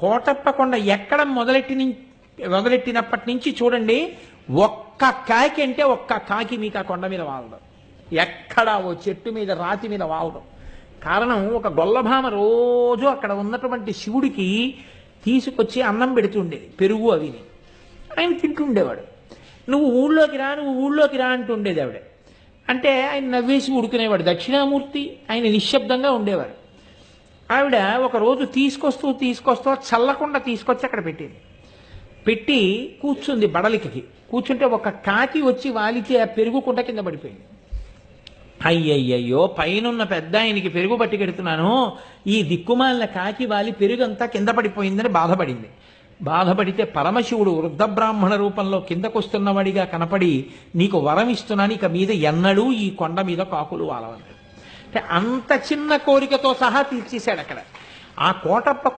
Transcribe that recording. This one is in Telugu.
కోటప్ప కొండ ఎక్కడ మొదలెట్టి మొదలెట్టినప్పటి నుంచి చూడండి ఒక్క కాకి అంటే ఒక్క కాకి మీకు ఆ కొండ మీద వాలడం ఎక్కడ ఓ చెట్టు మీద రాతి మీద వాలడం కారణం ఒక గొల్లభామ రోజు అక్కడ ఉన్నటువంటి శివుడికి తీసుకొచ్చి అన్నం పెడుతుండేది పెరుగు అవిని. ఆయన తింటుండేవాడు. నువ్వు ఊళ్ళోకి రా నువ్వు ఊళ్ళోకి రా అంటుండేది ఆవిడ. అంటే ఆయన నవ్వేసి ఉడుకునేవాడు. దక్షిణామూర్తి ఆయన నిశ్శబ్దంగా ఉండేవారు. ఆవిడ ఒకరోజు తీసుకొస్తూ తీసుకొస్తూ చల్లకుండా తీసుకొచ్చి అక్కడ పెట్టింది. పెట్టి కూర్చుంది బడలికి. కూర్చుంటే ఒక కాకి వచ్చి వాలితే ఆ పెరుగు కుంట కింద పడిపోయింది. అయ్యయ్యయ్యో పైనున్న పెద్ద ఆయనకి పెరుగు పట్టుకెడుతున్నాను ఈ దిక్కుమాలిన కాకి వాలి పెరుగంతా కింద పడిపోయిందని బాధపడింది. బాధపడితే పరమశివుడు వృద్ధ బ్రాహ్మణ రూపంలో కిందకొస్తున్నవాడిగా కనపడి నీకు వరం ఇస్తున్నాను ఇక మీద ఎన్నడూ ఈ కొండ మీద కాకులు వాలవన్నాడు అంటే అంత చిన్న కోరికతో సహా తీర్చేశాడు అక్కడ. ఆ కోటప్ప